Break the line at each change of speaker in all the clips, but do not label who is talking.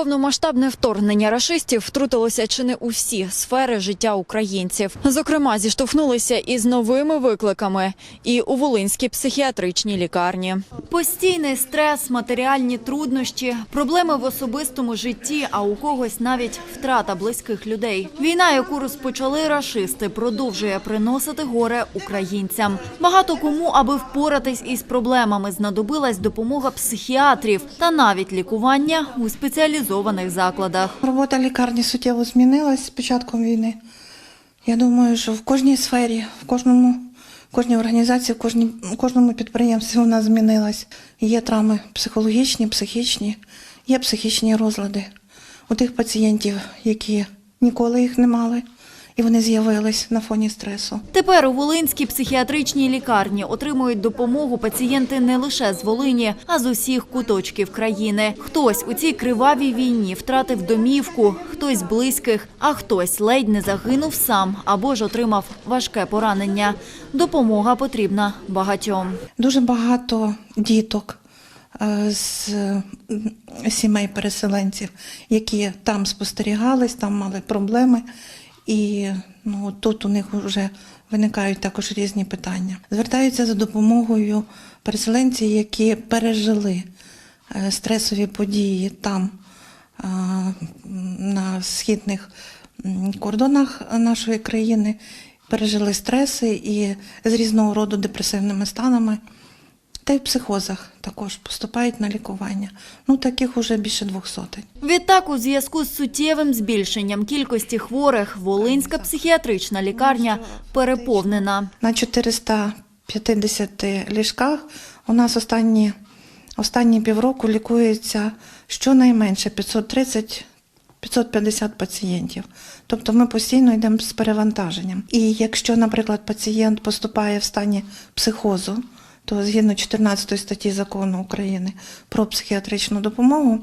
Повномасштабне вторгнення рашистів втрутилося чи не у всі сфери життя українців. Зокрема, зіштовхнулися із новими викликами і у Волинській психіатричній лікарні. Постійний стрес, матеріальні труднощі, проблеми в особистому житті, а у когось навіть втрата близьких людей. Війна, яку розпочали рашисти, продовжує приносити горе українцям. Багато кому, аби впоратись із проблемами, знадобилась допомога психіатрів та навіть лікування у спеціалізованих закладах.
Робота лікарні суттєво змінилась з початком війни. Я думаю, що в кожній сфері, в кожному, в кожній організації, в кожній, в кожному підприємстві вона змінилась. Є травми психологічні, психічні, є психічні розлади у тих пацієнтів, які ніколи їх не мали, і вони з'явились на фоні стресу.
Тепер у Волинській психіатричній лікарні отримують допомогу пацієнти не лише з Волині, а з усіх куточків країни. Хтось у цій кривавій війні втратив домівку, хтось близьких, а хтось ледь не загинув сам або ж отримав важке поранення. Допомога потрібна багатьом.
Дуже багато діток е, з сімей переселенців, які там спостерігались, там мали проблеми. І ну, тут у них вже виникають також різні питання. Звертаються за допомогою переселенці, які пережили е, стресові події там, е, на східних кордонах нашої країни, пережили стреси і з різного роду депресивними станами. Та й в психозах також поступають на лікування. Ну, таких уже більше двох сотень.
Відтак, у зв'язку з суттєвим збільшенням кількості хворих, Волинська психіатрична лікарня переповнена.
На 450 ліжках у нас останні, останні півроку лікується щонайменше 530 550 пацієнтів. Тобто ми постійно йдемо з перевантаженням. І якщо, наприклад, пацієнт поступає в стані психозу, то згідно 14 статті закону України про психіатричну допомогу,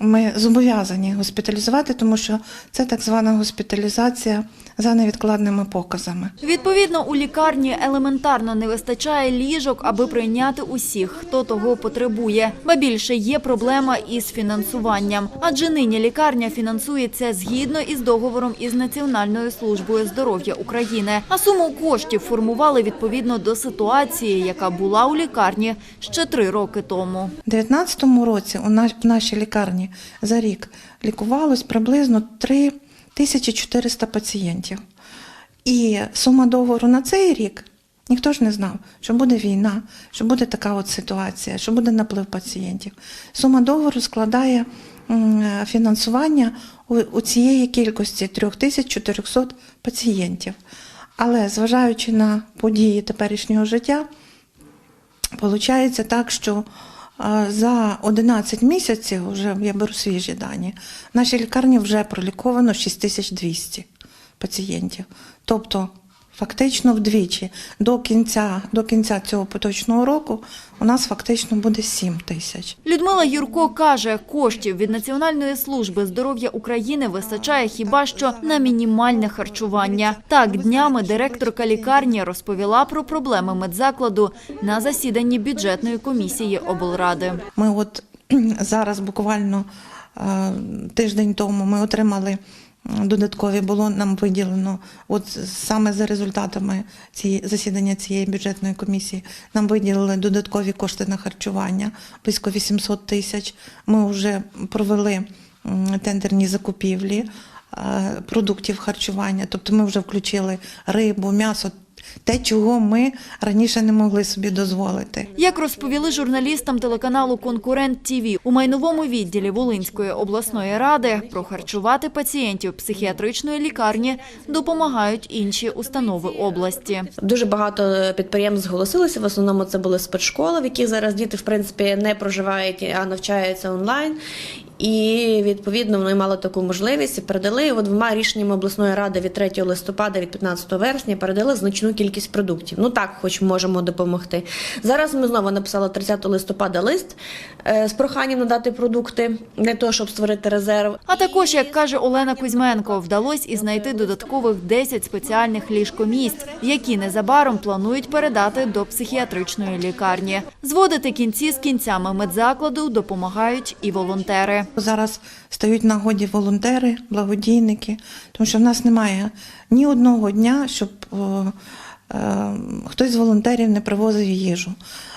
ми зобов'язані госпіталізувати, тому що це так звана госпіталізація за невідкладними показами.
Відповідно, у лікарні елементарно не вистачає ліжок, аби прийняти усіх, хто того потребує. Ба більше є проблема із фінансуванням, адже нині лікарня фінансується згідно із договором із Національною службою здоров'я України. А суму коштів формували відповідно до ситуації, яка була у лікарні ще три роки тому.
У 2019 році у нашій лікарні за рік лікувалось приблизно 3400 пацієнтів. І сума договору на цей рік ніхто ж не знав, що буде війна, що буде така от ситуація, що буде наплив пацієнтів. Сума договору складає фінансування у, цієї кількості 3400 пацієнтів. Але зважаючи на події теперішнього життя, Получається так, що за 11 місяців, вже я беру свіжі дані, в нашій лікарні вже проліковано 6200 пацієнтів. Тобто, фактично вдвічі до кінця, до кінця цього поточного року у нас фактично буде 7 тисяч.
Людмила Юрко каже, коштів від Національної служби здоров'я України вистачає хіба що на мінімальне харчування. Так, днями директорка лікарні розповіла про проблеми медзакладу на засіданні бюджетної комісії облради.
Ми от зараз буквально е, тиждень тому ми отримали додаткові, було нам виділено, от саме за результатами цієї засідання цієї бюджетної комісії, нам виділили додаткові кошти на харчування, близько 800 тисяч. Ми вже провели тендерні закупівлі е, продуктів харчування, тобто ми вже включили рибу, м'ясо, те, чого ми раніше не могли собі дозволити.
Як розповіли журналістам телеканалу Конкурент ТІВІ, у майновому відділі Волинської обласної ради прохарчувати пацієнтів психіатричної лікарні допомагають інші установи області.
Дуже багато підприємств зголосилися. В основному це були спецшколи, в яких зараз діти в принципі не проживають, а навчаються онлайн. І відповідно вони мали таку можливість і передали от двома рішеннями обласної ради від 3 листопада, від 15 вересня передали значну кількість продуктів. Ну так, хоч можемо допомогти. Зараз ми знову написали 30 листопада лист е, з проханням надати продукти для того, щоб створити резерв.
А також, як каже Олена Кузьменко, вдалося і знайти додаткових 10 спеціальних ліжкомісць, які незабаром планують передати до психіатричної лікарні. Зводити кінці з кінцями медзакладу допомагають і волонтери.
Зараз стають нагоді волонтери, благодійники, тому що в нас немає ні одного дня, щоб хтось з волонтерів не привозив їжу,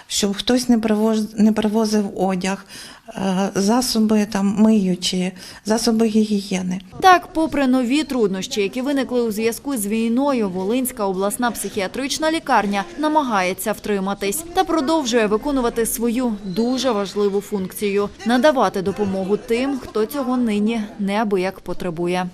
щоб хтось не привоз, не привозив одяг, е, засоби там миючі, засоби гігієни.
Так, попри нові труднощі, які виникли у зв'язку з війною, Волинська обласна психіатрична лікарня намагається втриматись та продовжує виконувати свою дуже важливу функцію надавати допомогу тим, хто цього нині неабияк потребує.